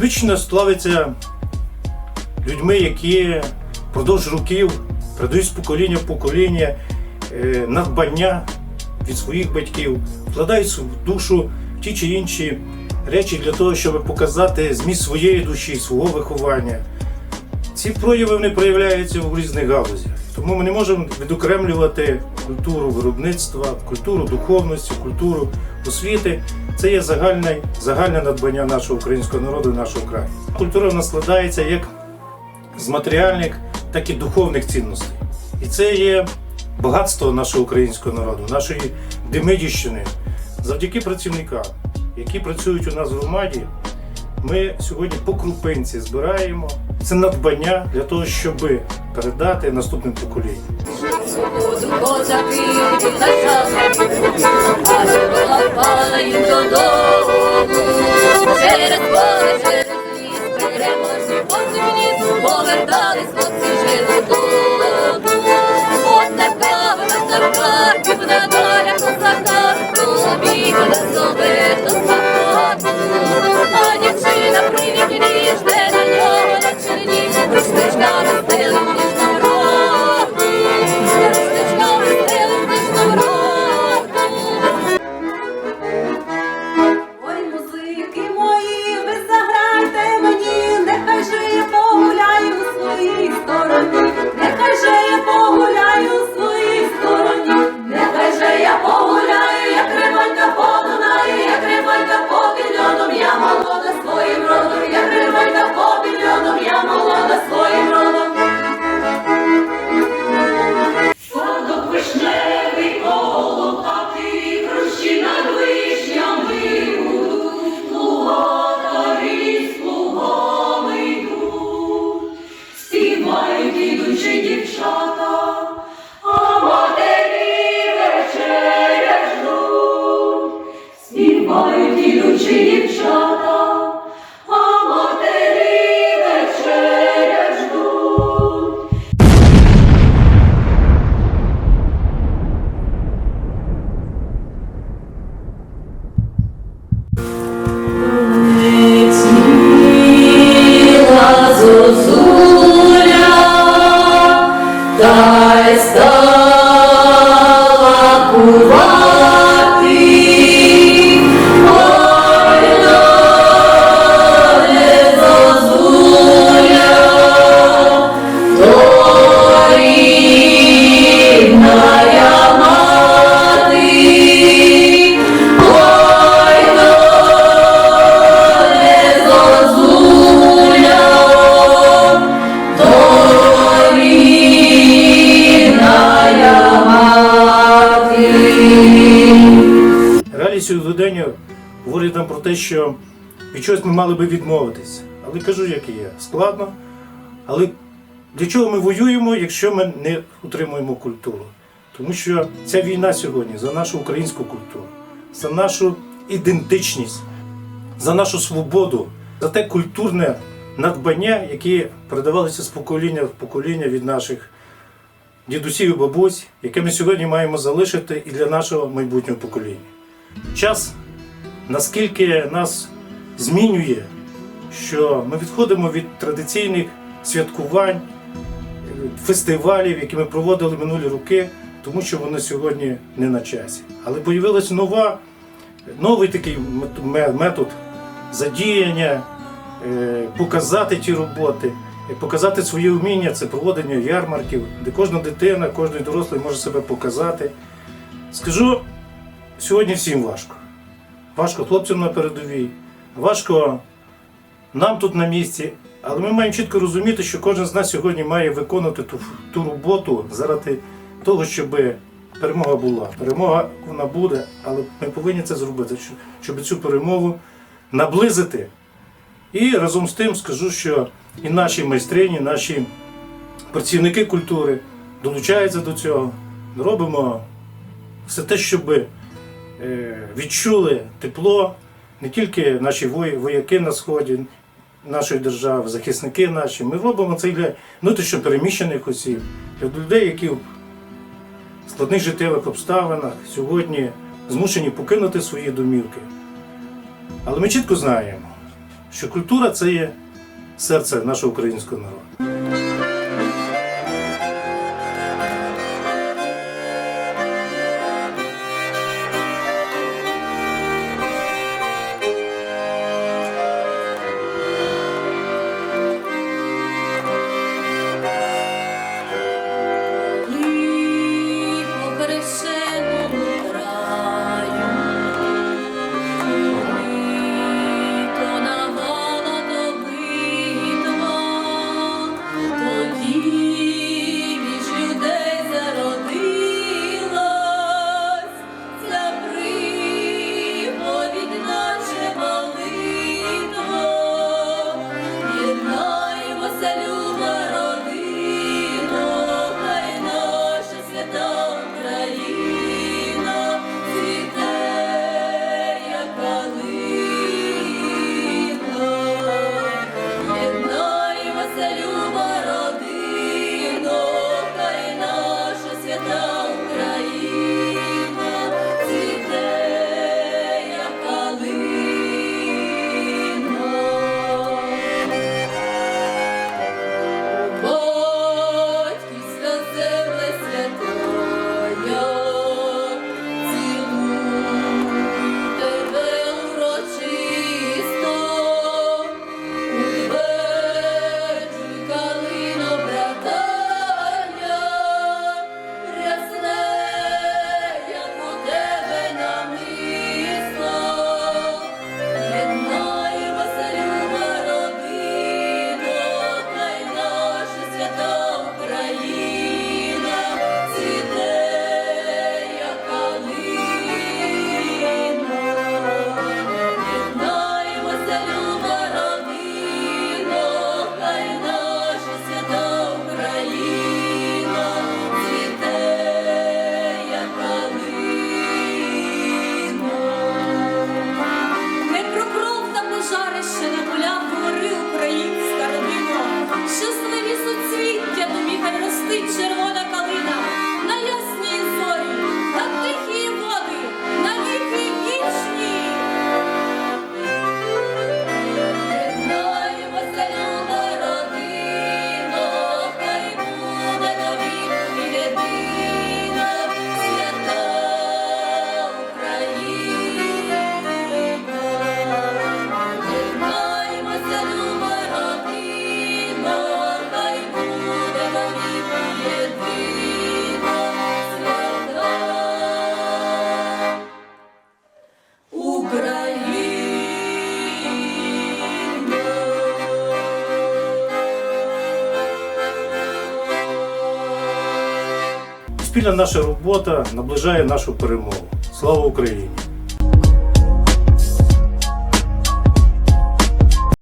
Дівчина славиться людьми, які впродовж років передають з покоління в покоління е, надбання від своїх батьків, вкладають свою душу в ті чи інші речі для того, щоб показати зміст своєї душі, свого виховання. Ці прояви вони проявляються в різних галузях. Тому ми не можемо відокремлювати культуру виробництва, культуру духовності, культуру освіти. Це є загальне, загальне надбання нашого українського народу і нашого краю. Культура в нас складається як з матеріальних, так і духовних цінностей. І це є багатство нашого українського народу, нашої Демидівщини. Завдяки працівникам, які працюють у нас в громаді, ми сьогодні по крупинці збираємо це надбання для того, щоб передати наступним поколінням. Oh. Сьогодення говорять нам про те, що від чогось ми мали би відмовитися. Але кажу, як і є. Складно. Але для чого ми воюємо, якщо ми не утримуємо культуру? Тому що ця війна сьогодні за нашу українську культуру, за нашу ідентичність, за нашу свободу, за те культурне надбання, які передавалися з покоління в покоління від наших дідусів і бабусь, яке ми сьогодні маємо залишити і для нашого майбутнього покоління. Час наскільки нас змінює, що ми відходимо від традиційних святкувань, фестивалів, які ми проводили минулі роки, тому що вони сьогодні не на часі. Але появилась нова, новий такий метод задіяння, е, показати ті роботи, е, показати своє вміння, це проводення ярмарків, де кожна дитина, кожен дорослий може себе показати. Скажу, сьогодні всім важко. Важко хлопцям на передовій, важко нам тут на місці. Але ми маємо чітко розуміти, що кожен з нас сьогодні має виконувати ту, ту роботу заради того, щоб перемога була. Перемога вона буде, але ми повинні це зробити, щоб- цю перемогу наблизити. І разом з тим скажу, що і наші майстрині, наші працівники культури долучаються до цього. Робимо все те, щоб е, відчули тепло не тільки наші вояки на сході нашої держави, захисники наші. Ми робимо це для внутрішньо переміщених осіб, для людей, які в складних життєвих обставинах сьогодні змушені покинути свої домівки. Але ми чітко знаємо, що культура це є серце нашого українського народу. florescer. Спільна наша робота наближає нашу перемогу. Слава Україні!